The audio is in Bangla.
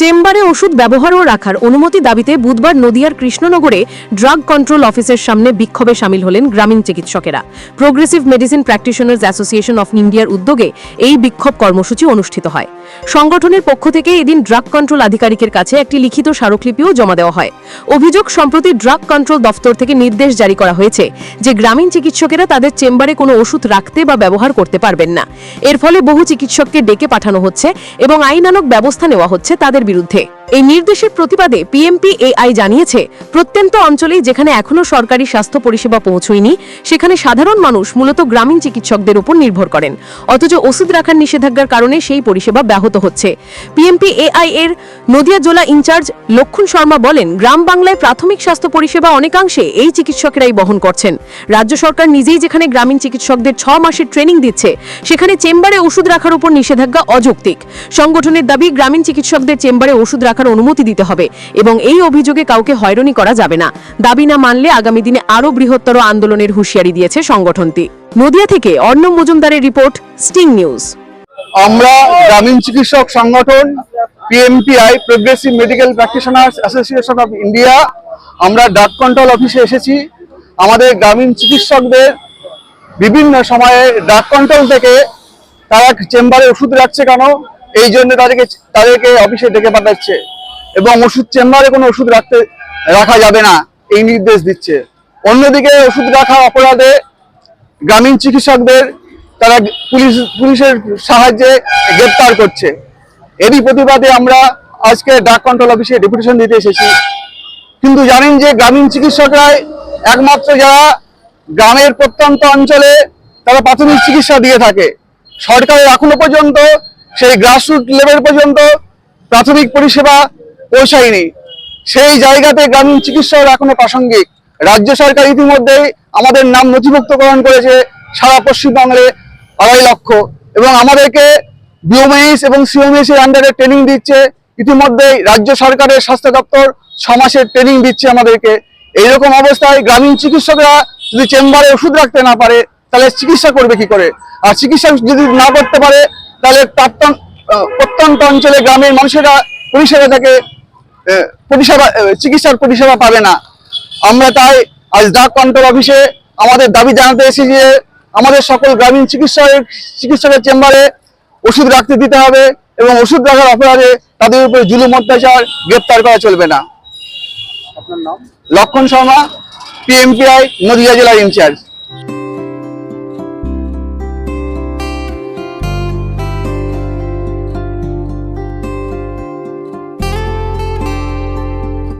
চেম্বারে ওষুধ ব্যবহার ও রাখার অনুমতি দাবিতে বুধবার নদিয়ার কৃষ্ণনগরে ড্রাগ কন্ট্রোল অফিসের সামনে বিক্ষোভে সামিল হলেন গ্রামীণ চিকিৎসকেরা। Progressive medicine practitioners association of ইন্ডিয়ার উদ্যোগে এই বিক্ষোভ কর্মসূচি অনুষ্ঠিত হয়। সংগঠনের পক্ষ থেকে এদিন ড্রাগ কন্ট্রোল আধিকারিকের কাছে একটি লিখিত স্মারকলিপিও জমা দেওয়া হয়। অভিযোগ, সম্প্রতি ড্রাগ কন্ট্রোল দফতর থেকে নির্দেশ জারি করা হয়েছে যে গ্রামীণ চিকিৎসকেরা তাদের চেম্বারে কোনো ওষুধ রাখতে বা ব্যবহার করতে পারবেন না। এর ফলে বহু চিকিৎসককে ডেকে পাঠানো হচ্ছে এবং আইনানক ব্যবস্থা নেওয়া হচ্ছে তাদের বিরুদ্ধে। এই নির্দেশের প্রতিবাদে পিএমপি এআই জানিয়েছে, প্রত্যন্ত অঞ্চলেই যেখানে এখনও সরকারি স্বাস্থ্য পরিষেবা পৌঁছয়নি, সেখানে সাধারণ মানুষ মূলত গ্রামীণ চিকিৎসকদের উপর নির্ভর করেন। অথচ ওষুধ রাখার নিষেধাজ্ঞার কারণে সেই পরিষেবা ব্যাহত হচ্ছে। পিএমপি এআই এর নদিয়া জেলা ইনচার্জ লক্ষণ শর্মা বলেন, গ্রাম বাংলায় প্রাথমিক স্বাস্থ্য পরিষেবা অনেকাংশে এই চিকিৎসকেরাই বহন করছেন। রাজ্য সরকার নিজেই যেখানে গ্রামীণ চিকিৎসকদের ছ মাসের ট্রেনিং দিচ্ছে, সেখানে চেম্বারে ওষুধ রাখার উপর নিষেধাজ্ঞা অযৌক্তিক। সংগঠনের দাবি, গ্রামীণ চিকিৎসকদের চেম্বারে ওষুধ রাখার অনুমতি দিতে হবে এবং এই অভিযোগে কাউকে হয়রানি করা যাবে না। দাবি না মানলে আগামী দিনে আরও বৃহত্তর আন্দোলনের হুঁশিয়ারি দিয়েছে সংগঠনটি। নদিয়া থেকে অর্ণব মজুমদারের রিপোর্ট, স্টিং নিউজ। আমরা গ্রামীণ চিকিৎসক সংগঠন PMPI progressive medical practitioners association of India আমরা ডাক কন্ট্রোল অফিসে এসেছি। আমাদের গ্রামীণ চিকিৎসকদের বিভিন্ন সময়ে ডাক কন্ট্রোল থেকে তারা চেম্বারে ওষুধ রাখছে কেন? এই জন্য তাদেরকে তাদেরকে অফিসে ডেকে পাঠাচ্ছে। এবং ওষুধ চেম্বারে কোনো ওষুধ রাখতে, রাখা যাবে না, এই নির্দেশ দিচ্ছে। অন্যদিকে ওষুধ রাখা অপরাধে গ্রামীণ চিকিৎসকদের তারা পুলিশ, পুলিশের সাহায্যে গ্রেপ্তার করছে। এরই প্রতিবাদে আমরা আজকে ডাক কন্ট্রোল অফিসে ডেপুটেশন দিতে এসেছি। কিন্তু জানেন যে গ্রামীণ চিকিৎসকরাই একমাত্র যারা গ্রামের প্রত্যন্ত অঞ্চলে তারা প্রাথমিক চিকিৎসা দিয়ে থাকে। সরকারের এখনও পর্যন্ত সেই গ্রাসরুট লেভেল পর্যন্ত প্রাথমিক পরিষেবা পৌঁছায়নি। সেই জায়গাতে গ্রামীণ চিকিৎসক এখনও প্রাসঙ্গিক রাজ্য সরকার ইতিমধ্যেই আমাদের নাম নথিভুক্তকরণ করেছে সারা পশ্চিমবঙ্গে আড়াই লক্ষ এবং আমাদেরকে বিওমএইস এবং সিওমএইস এর আন্ডারে ট্রেনিং দিচ্ছে। ইতিমধ্যেই রাজ্য সরকারের স্বাস্থ্য দপ্তর ছ মাসের ট্রেনিং দিচ্ছে আমাদেরকে। এইরকম অবস্থায় গ্রামীণ চিকিৎসকরা যদি চেম্বারে ওষুধ রাখতে না পারে, তাহলে চিকিৎসা করবে কি করে? আর চিকিৎসা যদি না করতে পারে তাহলে প্রত্যন্ত অঞ্চলে গ্রামের মানুষেরা পরিষেবা থেকে পরিষেবা চিকিৎসার পরিষেবা পাবে না। আমরা তাই আজ ডাক কন্ট্রোল অফিসে আমাদের দাবি জানাতে এসেছি যে আমাদের সকল গ্রামীণ চিকিৎসকের চিকিৎসকের চেম্বারে ওষুধ রাখতে দিতে হবে এবং ওষুধ রাখার অপরাধে তাদের উপরে জুলুম অত্যাচার গ্রেপ্তার করা চলবে না। আপনার নাম? লক্ষণ শর্মা পিএমপিআই নদিয়া জেলার ইনচার্জ।